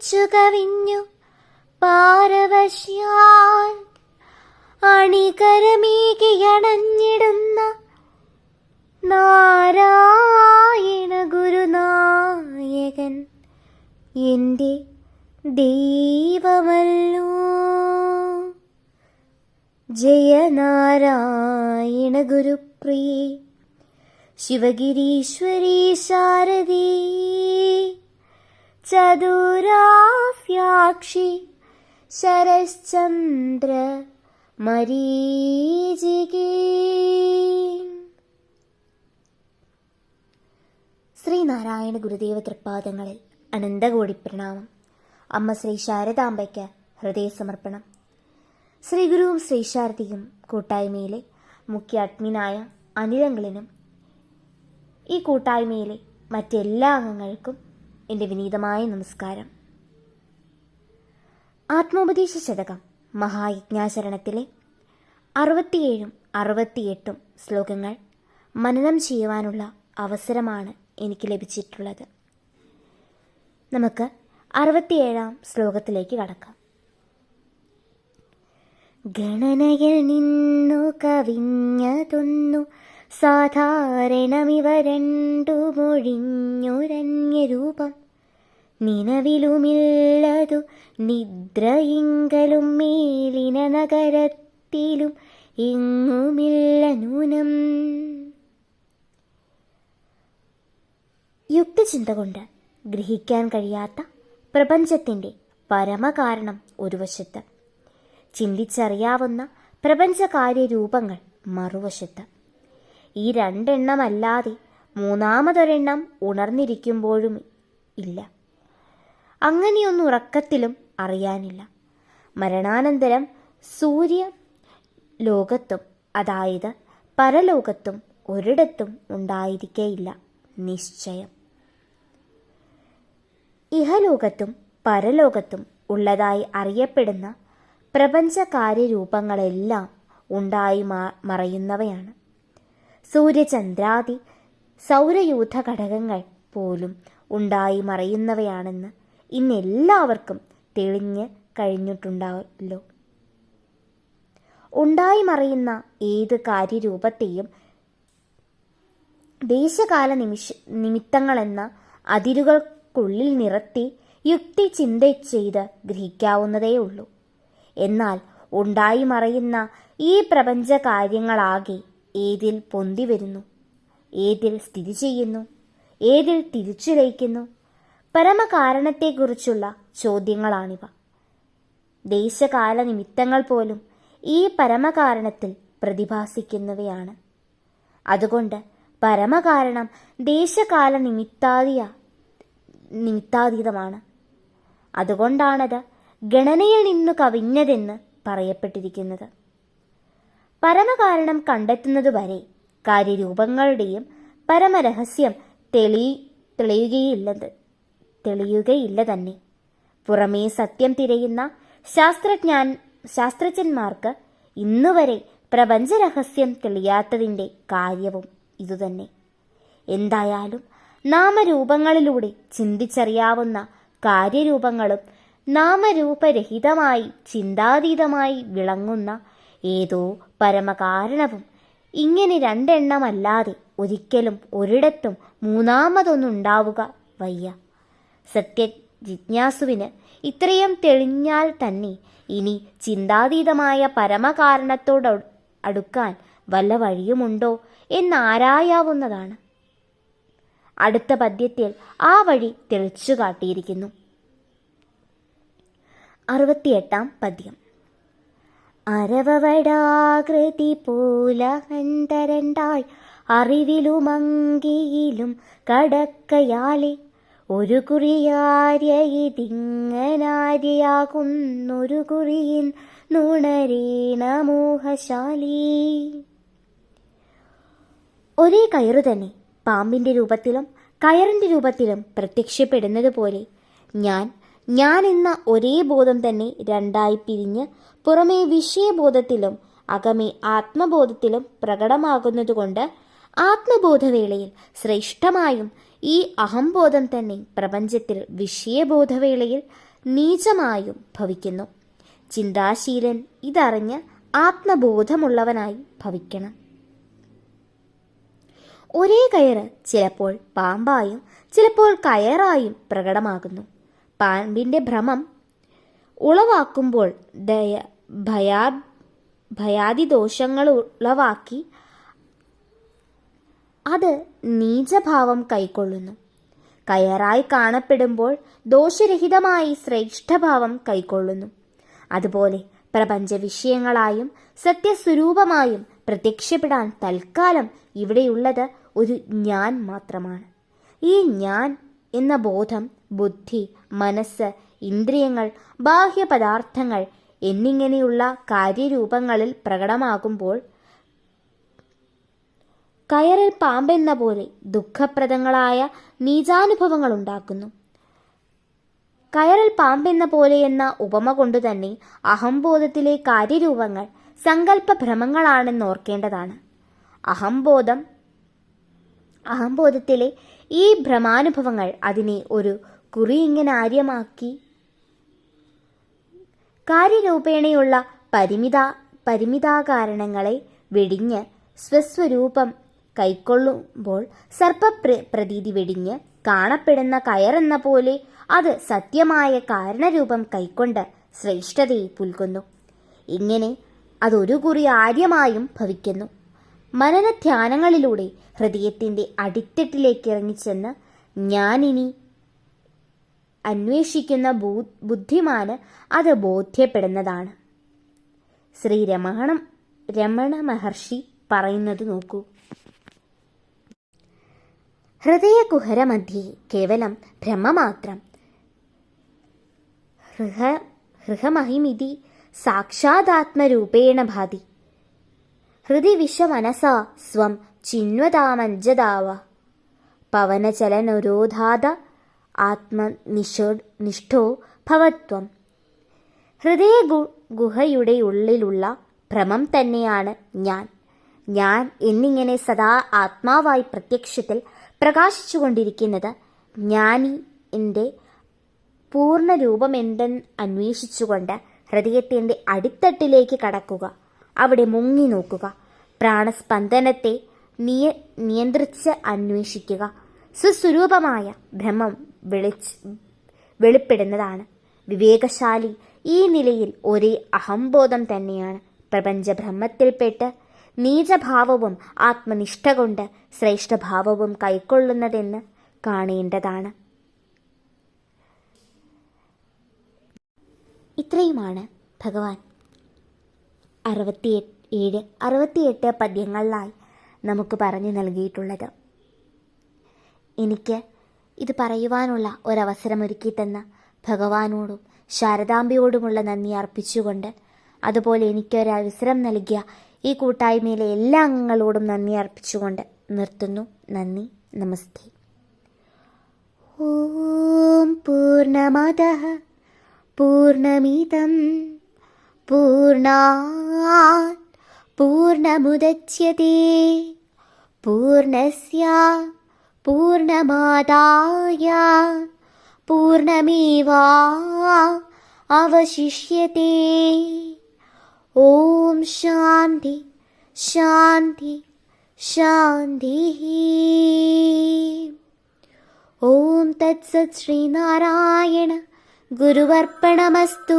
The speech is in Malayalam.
ജ്വലിച്ചു കവിഞ്ഞു പാരവശ്യാൽ അണികരമീകിയണഞ്ഞിടുന്ന നാരായണ ഗുരുനായകൻ എന്റെ ദൈവമല്ലോ. ജയനാരായണ ഗുരുപ്രിയേ ശിവഗിരീശ്വരീ ശാരദേ. ചതുരാഫ്യാക്ഷി ശരശ്ചന്ദ്ര മരീചികി. ശ്രീനാരായണ ഗുരുദേവ തൃപ്പാദങ്ങളിൽ അനന്തകോടി പ്രണാമം. അമ്മ ശ്രീ ശാരദാംബയ്ക്ക് ഹൃദയസമർപ്പണം. ശ്രീ ഗുരുവും ശ്രീ ശാരദയും കൂട്ടായ്മയിലെ മുഖ്യ അഡ്മിനായ അനിലങ്ങളിനും ഈ കൂട്ടായ്മയിലെ മറ്റെല്ലാ അംഗങ്ങൾക്കും എന്റെ വിനീതമായ നമസ്കാരം. ആത്മോപദേശ ശതകം മഹായജ്ഞാചരണത്തിലെ അറുപത്തിയേഴും അറുപത്തിയെട്ടും ശ്ലോകങ്ങൾ മനനം ചെയ്യുവാനുള്ള അവസരമാണ് എനിക്ക് ലഭിച്ചിട്ടുള്ളത്. നമുക്ക് അറുപത്തിയേഴാം ശ്ലോകത്തിലേക്ക് കടക്കാം. ഗണനയിൽ നിന്നു കവിഞ്ഞതൊന്നു സാധാരണമിവ രണ്ടു മൊഴിഞ്ഞൊരന്യ രൂപം നിലവിലുമില്ലതു നിദ്രയിങ്കലും മേലിന നഗരത്തിലും എങ്ങുമില്ല നൂനം യുക്തിചിന്ത കൊണ്ട് ഗ്രഹിക്കാൻ കഴിയാത്ത പ്രപഞ്ചത്തിന്റെ പരമകാരണം ഒരു വശത്ത്. ചിന്തിച്ചറിയാവുന്ന പ്രപഞ്ചകാര്യ രൂപങ്ങൾ മറുവശത്ത്. ഈ രണ്ടെണ്ണമല്ലാതെ മൂന്നാമതൊരെണ്ണം ഉണർന്നിരിക്കുമ്പോഴും ഇല്ല. അങ്ങനെയൊന്നും ഉറക്കത്തിലും അറിയാനില്ല. മരണാനന്തരം സൂര്യ ലോകത്തും അതായത് പരലോകത്തും ഒരിടത്തും ഉണ്ടായിരിക്കേയില്ല നിശ്ചയം. ഇഹലോകത്തും പരലോകത്തും ഉള്ളതായി അറിയപ്പെടുന്ന പ്രപഞ്ചകാര്യ രൂപങ്ങളെല്ലാം ഉണ്ടായി മറയുന്നവയാണ്. സൂര്യചന്ദ്രാദി സൗരയൂഥ ഘടകങ്ങൾ പോലും ഉണ്ടായി മറയുന്നവയാണെന്ന് ഇന്നെല്ലാവർക്കും തെളിഞ്ഞ് കഴിഞ്ഞിട്ടുണ്ടാവല്ലോ. ഉണ്ടായി മറിയുന്ന ഏത് കാര്യരൂപത്തെയും ദേശകാല നിമിഷ നിമിത്തങ്ങളെന്ന അതിരുകൾക്കുള്ളിൽ നിർത്തി യുക്തി ചിന്ത ചെയ്ത് ഗ്രഹിക്കാവുന്നതേ ഉള്ളൂ. എന്നാൽ ഉണ്ടായി മറയുന്ന ഈ പ്രപഞ്ച കാര്യങ്ങളാകെ ഏതിൽ പൊന്തി വരുന്നു? ഏതിൽ സ്ഥിതി ചെയ്യുന്നു? ഏതിൽ തിരിച്ചു ലയിക്കുന്നു പരമകാരണത്തെക്കുറിച്ചുള്ള ചോദ്യങ്ങളാണിവ. ദേശകാല നിമിത്തങ്ങൾ പോലും ഈ പരമകാരണത്തിൽ പ്രതിഭാസിക്കുന്നവയാണ്. അതുകൊണ്ട് പരമകാരണം ദേശകാല നിമിത്താതിയ നിമിത്താതീതമാണ്. അതുകൊണ്ടാണത് ഗണനയിൽ നിന്നു കവിഞ്ഞതെന്ന് പറയപ്പെട്ടിരിക്കുന്നത്. പരമകാരണം കണ്ടെത്തുന്നതുവരെ കാര്യരൂപങ്ങളുടെയും പരമരഹസ്യം തെളി തെളിയുകയില്ലത് തെളിയുകയില്ല തന്നെ. പുറമേ സത്യം തിരയുന്ന ശാസ്ത്രജ്ഞാൻ ശാസ്ത്രജ്ഞന്മാർക്ക് ഇന്നുവരെ പ്രപഞ്ചരഹസ്യം തെളിയാത്തതിന്റെ കാര്യവും ഇതുതന്നെ. എന്തായാലും നാമരൂപങ്ങളിലൂടെ ചിന്തിച്ചറിയാവുന്ന കാര്യരൂപങ്ങളും നാമരൂപരഹിതമായി ചിന്താതീതമായി വിളങ്ങുന്ന ഏതോ പരമകാരണവും ഇങ്ങനെ രണ്ടെണ്ണമല്ലാതെ ഒരിക്കലും ഒരിടത്തും മൂന്നാമതൊന്നുണ്ടാവുക വയ്യ. സത്യ ജിജ്ഞാസുവിന് ഇത്രയും തെളിഞ്ഞാൽ തന്നെ ഇനി ചിന്താതീതമായ പരമകാരണത്തോട് അടുക്കാൻ വല്ല വഴിയുമുണ്ടോ എന്നാരായാവുന്നതാണ്. അടുത്ത പദ്യത്തിൽ ആ വഴി തെളിച്ചു കാട്ടിയിരിക്കുന്നു. അറുപത്തിയെട്ടാം പദ്യം. അരവവടാകൃതി പോലഹന്തരണ്ടായി അറിവിലുമങ്കിയിലും കടക്കയാലെ ഒരു കുറിയാര്യതിങ്ങനാര്യയാകുന്നൊരു കുറിയിൻ നുണരീണമോഹശാലി ഒരേ കയറു തന്നെ പാമ്പിന്റെ രൂപത്തിലും കയറിന്റെ രൂപത്തിലും പ്രത്യക്ഷപ്പെടുന്നത് പോലെ ഞാൻ ഞാൻ എന്ന ഒരേ ബോധം തന്നെ രണ്ടായി പിരിഞ്ഞ് പുറമേ വിഷയബോധത്തിലും അകമേ ആത്മബോധത്തിലും പ്രകടമാകുന്നതുകൊണ്ട് ആത്മബോധവേളയിൽ ശ്രേഷ്ഠമായും ഈ അഹംബോധം തന്നെ പ്രപഞ്ചത്തിൽ വിഷയബോധവേളയിൽ നീചമായും ഭവിക്കുന്നു. ചിന്താശീലൻ ഇതറിഞ്ഞ് ആത്മബോധമുള്ളവനായി ഭവിക്കണം. ഒരേ കയറ് ചിലപ്പോൾ പാമ്പായും ചിലപ്പോൾ കയറായും പ്രകടമാകുന്നു. പാമ്പിന്റെ ഭ്രമം ഉളവാക്കുമ്പോൾ ദയ ഭയാ ഭയാതിദോഷങ്ങൾ ഉളവാക്കി അത് നീചഭാവം കൈക്കൊള്ളുന്നു. കയറായി കാണപ്പെടുമ്പോൾ ദോഷരഹിതമായി ശ്രേഷ്ഠഭാവം കൈക്കൊള്ളുന്നു. അതുപോലെ പ്രപഞ്ച വിഷയങ്ങളായും സത്യസ്വരൂപമായും പ്രത്യക്ഷപ്പെടാൻ തൽക്കാലം ഇവിടെയുള്ളത് ഒരു ഞാൻ മാത്രമാണ്. ഈ ഞാൻ എന്ന ബോധം ബുദ്ധി മനസ്സ് ഇന്ദ്രിയങ്ങൾ ബാഹ്യപദാർത്ഥങ്ങൾ എന്നിങ്ങനെയുള്ള കാര്യരൂപങ്ങളിൽ പ്രകടമാകുമ്പോൾ കയറിൽ പാമ്പെന്ന പോലെ ദുഃഖപ്രദങ്ങളായ നീചാനുഭവങ്ങൾ ഉണ്ടാക്കുന്നു കയറിൽ പാമ്പെന്ന പോലെ എന്ന ഉപമ കൊണ്ടുതന്നെ അഹംബോധത്തിലെ കാര്യരൂപങ്ങൾ സങ്കല്പ ഭ്രമങ്ങളാണെന്ന് ഓർക്കേണ്ടതാണ്. അഹംബോധം അഹംബോധത്തിലെ ഈ ഭ്രമാനുഭവങ്ങൾ അതിനെ ഒരു കുറിയിങ്ങനാര്യമാക്കി കാര്യരൂപേണയുള്ള പരിമിത പരിമിതാകാരണങ്ങളെ വെടിഞ്ഞ് സ്വസ്വരൂപം കൈക്കൊള്ളുമ്പോൾ സർപ്പപ്ര പ്രതീതി വെടിഞ്ഞ് കാണപ്പെടുന്ന കയറെന്ന പോലെ അത് സത്യമായ കാരണരൂപം കൈക്കൊണ്ട് ശ്രേഷ്ഠതയെ പുൽകുന്നു. ഇങ്ങനെ അതൊരു കുറി ആര്യമായും ഭവിക്കുന്നു. മനനധ്യാനങ്ങളിലൂടെ ഹൃദയത്തിന്റെ അടിത്തട്ടിലേക്ക് ഇറങ്ങിച്ചെന്ന് ഞാനിനി അന്വേഷിക്കുന്ന ബൂ ബുദ്ധിമാന് അത് ബോധ്യപ്പെടുന്നതാണ്. ശ്രീ രമണ രമണ മഹർഷി പറയുന്നത് നോക്കൂ. ഹൃദയകുഹരമധ്യേ കേവലം ബ്രഹ്മമാത്രം. ഹൃഹ ഹൃഹമഹിമിതി സാക്ഷാദാത്മരൂപേണ ഭാതി. ഹൃദി വിശ്വമനസ സ്വം ചിന്വതാമഞ്ജതാവ. പവനചലനരോധാത ആത്മനിഷോ നിഷ്ഠോ ഭവത്വം. ഹൃദയ ഗുഹയുടെ ഉള്ളിലുള്ള ഭ്രമം തന്നെയാണ് ഞാൻ. ഞാൻ എന്നിങ്ങനെ സദാ ആത്മാവായി പ്രത്യക്ഷത്തിൽ പ്രകാശിച്ചുകൊണ്ടിരിക്കുന്നത് ജ്ഞാനി എന്റെ പൂർണ രൂപമെന്തെന്ന് അന്വേഷിച്ചുകൊണ്ട് ഹൃദയത്തിന്റെ അടിത്തട്ടിലേക്ക് കടക്കുക. അവിടെ മുങ്ങി നോക്കുക. പ്രാണസ്പന്ദനത്തെ നിയ നിയന്ത്രിച്ച് അന്വേഷിക്കുക. സുസ്വരൂപമായ ഭ്രമം വെളിച്ച് വെളിപ്പെടുന്നതാണ്. വിവേകശാലി ഈ നിലയിൽ ഒരേ അഹംബോധം തന്നെയാണ്. പ്രപഞ്ചബ്രഹ്മത്തിൽപ്പെട്ട് നീചഭാവവും ആത്മനിഷ്ഠ കൊണ്ട് ശ്രേഷ്ഠഭാവവും കൈക്കൊള്ളുന്നതെന്ന് കാണേണ്ടതാണ്. ഇത്രയുമാണ് ഭഗവാൻ. അറുപത്തി ഏഴ് അറുപത്തിയെട്ട് പദ്യങ്ങളിലായി നമുക്ക് പറഞ്ഞു നൽകിയിട്ടുള്ളത്. എനിക്ക് ഇത് പറയുവാനുള്ള ഒരവസരമൊരുക്കി തന്ന ഭഗവാനോടും ശാരദാംബയോടുമുള്ള നന്ദി അർപ്പിച്ചുകൊണ്ട് അതുപോലെ എനിക്കൊരവസരം നൽകിയ ഈ കൂട്ടായ്മയിലെ എല്ലാ അംഗങ്ങളോടും നന്ദി അർപ്പിച്ചുകൊണ്ട് നിർത്തുന്നു. നന്ദി. നമസ്തേ. ഓം പൂർണമതഃ പൂർണമിതം പൂർണ പൂർണമുദച്യത്തെ പൂർണസ്യ പൂർണമാതായ പൂർണമേവാ അവശിഷ്യത്തെ ॐ शान्ति शान्ति शान्तिः। ॐ तत्सत् श्रीनारायण गुरुवर्पणमस्तु।